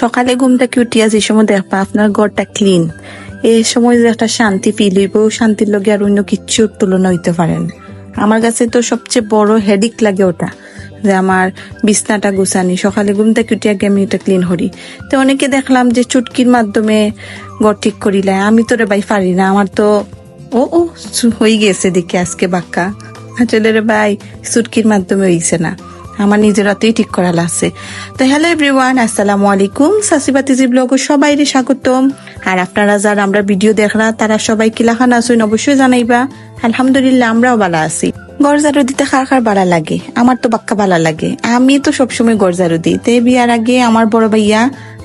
সকালে ঘুম থেকে উঠিয়া যে সময় দেখবা আপনার ঘরটা ক্লিন এই সময় যে একটা শান্তি ফিল হইব শান্তির লগে আর অন্য কিচ্ছুর তুলনা হইতে পারেন আমার কাছে তো সবচেয়ে বড় হেডিক লাগে ওটা, যে আমার বিছনাটা গুছানি, সকালে ঘুম থেকে উঠিয়া গিয়ে আমি এটা ক্লিন করি। তো অনেকে দেখলাম যে চুটকির মাধ্যমে ঘর ঠিক করিলে আমি তো রে ভাই পারি না, আমার তো ও ও, হয়ে গেছে দেখি আজকে বাক্কা। আসলে রে ভাই, চুটকির মাধ্যমে হইছে না। আমার নিজের হাতেই ঠিক করা লাগছে। তো হ্যালো এভরিওয়ান আসসালামু আলাইকুম। সাসিবাতিজি ব্লগ সবাই স্বাগতম। আর আপনারা যারা আমরা ভিডিও দেখলা তারা সবাই কিলাখান আসুন অবশ্যই জানাইবা। আলহামদুলিল্লাহ, আমরাও ভালো আছি। গরজারু দিতে খার খার বাড়া লাগে? আমার তো বাক্কা ভালো লাগে। আমি তো সবসময় গরজারু দিই। তে বিয়ার আগে আমার বড় ভাইয়া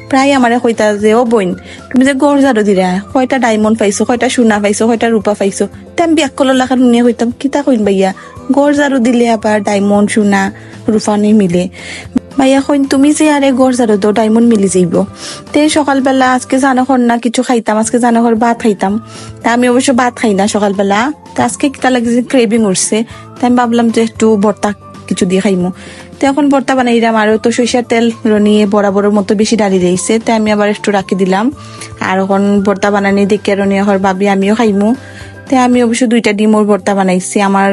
প্রায় আমারে কইতা যে, ও বইন তুমি যে গরজারু দিরা, কয়টা ডায়মন্ড পাইছো, কয়টা সোনা পাইছো, কয়টা রূপা পাইছো? আমি বিয়াক কলার লাখান শুনিয়া কইতাম কিতা কইন ভাইয়া গরজারু দিলে আবার ডায়মন্ড সোনা রূপা নেই মিলে। ভাইয়া কইন, তুমি যে আরে গরজারু দো ডায়মন্ড মিলি যাইব। তে সকালবেলা আজকে জানো হর না কিছু খাইতাম, আজকে জানো হর ভাত খাইতাম। তা আমি অবশ্য ভাত খাই না সকালবেলা। তা আজকে কিতা লাগে যে ক্রেভিং উঠছে। তাই আমি ভাবলাম যে একটু ভর্তা কিছু দিয়ে খাইমু। তো এখন ভর্তা বানাইলাম আরও তো সরিষার তেল রনিয়ে বরাবরের মতো বেশি দাঁড়িয়ে রয়েছে তাই আমি আবার একটু রাখি দিলাম। আর এখন ভর্তা বানানি দেখে রনিয়ে হর ভাবি আমিও খাইমু। তে আমি অবশ্য দুইটা ডিমোর ভর্তা বানাইছি। আমার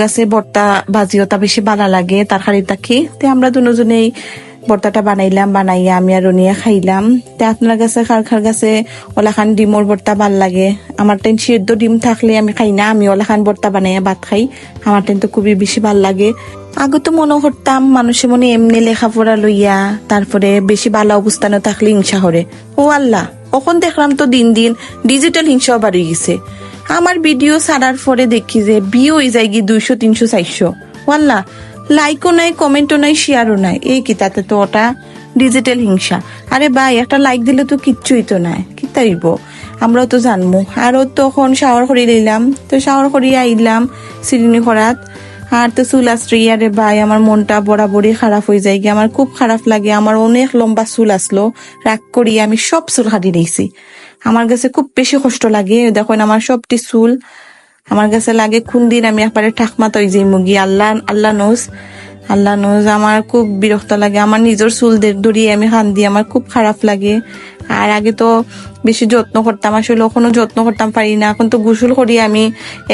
গাছে ভর্তা ভাজিওটা বেশি ভালো লাগে, তার খালি থাকি তে আমরা দুজনেই ভর্তাটা বানাইলাম, বানাইয়া আমি আর রনিয়া খাইলাম। তে আপনার কাছে খার খার কাছে ওলাখান ডিমোর ভর্তা ভালো লাগে? আমার টেন সিদ্ধ ডিম থাকলে আমি খাই না, আমি ওলাখান ভর্তা বানাইয়া ভাত খাই। আমার টেন তো খুবই বেশি ভালো লাগে। আগে তো মনে করতাম, মানুষে মনে এমনি লেখাপড়া লইয়া, তারপরে বেশি ভালো অবস্থানে থাকলে হিংসা করে। ও আল্লাহ, কখন দেখলাম তো দিন দিন ডিজিটাল হিংসাও বাড়ি গেছে। আমার ভিডিও ছাড়ার পরে দেখি যে বিয়ে হয়ে যায় গিয়ে দুইশো, তিনশো, চারশো। ওয়াল্লা, লাইকও নাই, কমেন্টও নাই, শেয়ারও নাই। এই কি, তাতে তো ওটা ডিজিটাল হিংসা। আরে ভাই, একটা লাইক দিলে তো কিচ্ছুই তো নাই। কি তাইব? আমরাও তো জানব আরও তখন শাওয়ার করি লইলাম তো শাওয়ার করিয়ে আইলাম সিরিনি খরাত আর তো চুল আসরি আরে ভাই, আমার মনটা বরাবরই খারাপ হয়ে যায় গিয়ে। আমার খুব খারাপ লাগে। আমার অনেক লম্বা চুল আসলো। রাগ করি আমি সব চুল কাটি দিয়েছি। আমার কাছে খুব বেশি কষ্ট লাগে। দেখুন আমার সবটি চুল। আমার কাছে লাগে কোন দিন আমি একবারে ঠাকমা তৈ যে মুগি আল্লাহ আল্লাহ নোজ আল্লাহ নোজ আমার খুব বিরক্ত লাগে। আমার নিজের চুল দড়িয়ে আমি কান্দি আমার খুব খারাপ লাগে। আর আগে তো বেশি যত্ন করতাম, আসলে কোনো যত্ন করতাম পারি না। এখন তো গোসল করি আমি,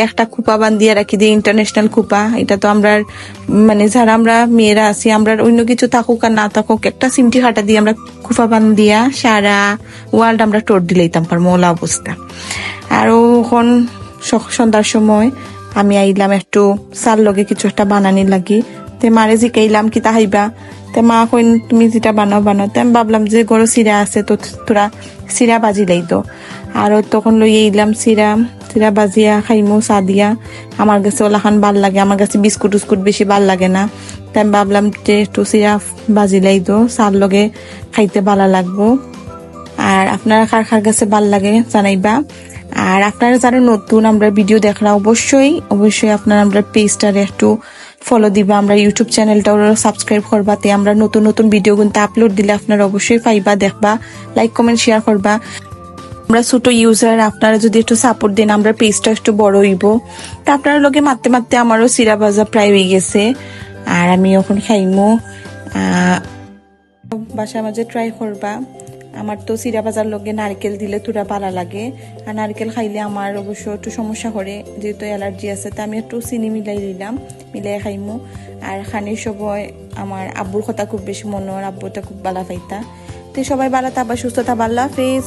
একটা খুপা বান্ধিয়ে রাখি দিই ইন্টারন্যাশনাল খুপা। এটা তো আমরা মানে যারা আমরা মেয়েরা আছি, আমরা অন্য কিছু থাকুক আর না থাকুক, একটা সিমটি হাটা দিয়ে আমরা খুপা বান্ধিয়া সারা ওয়ার্ল্ড আমরা টোর দিলেইতাম পার মোলা অবস্থা। আর এখন সন্ধ্যার সময় আমি আইলাম একটু চার লগে কিছু একটা বানানি লাগি। তে মারে জিকাইলাম কি তাহাইবা তে মা কইন, তুমি যেটা বানাও বানাও। তে আমি ভাবলাম যে গরো চিরা আছে, তো তোরা চিরা বাজি লাই তো আর তখন লই এইলাম চিরা চিরা বাজিয়া খাইমু চা দিয়া। আমার কাছে ওলাখান ভালো লাগে, আমার কাছে বিস্কুট উস্কুট বেশি ভালো লাগে না। তাই আমি ভাবলাম যে একটু চিরা বাজি লাই তো চার লগে খাইতে ভালো লাগবো। আর আপনারা কার কার কাছে ভালো লাগে জানাইবা। আর আপনারা যারা নতুন, আমরা ভিডিও দেখরা অবশ্যই অবশ্যই আপনারা আমরা পেজটারে একটু ফলো দিবা, আমরা ইউটিউব চ্যানেলটাও সাবস্ক্রাইব করবা, তে আমরা নতুন নতুন ভিডিও কিন্তু আপলোড দিলে আপনারা অবশ্যই পাইবা, দেখবা লাইক কমেন্ট শেয়ার করবা। আমরা ছোট ইউজার আপনারা যদি একটু সাপোর্ট দেন, আমরা পেজটা একটু বড় হইব। তা আপনারা লগে মারতে মারতে আমারও সিরা ভাজা প্রায় হয়ে গেছে। আর আমি এখন খাইমো। বাসার মাঝে ট্রাই করবা। আমার তো চিরা বাজার লগে নারকেল দিলে তুরা ভালো লাগে। আর নারকেল খাইলে আমার অবশ্য একটু সমস্যা করে, যেহেতু অ্যালার্জি আছে, তা আমি একটু চিনি মিলাই দিলাম মিলাই খাইমু। আর খানির সময় আমার আব্বুর কথা খুব বেশি মনে হয় আব্বুটা খুব বালা পাইতা তো সবাই ভালো তাবা সুস্থ থাকবা, আল্লাহ হাফেজ।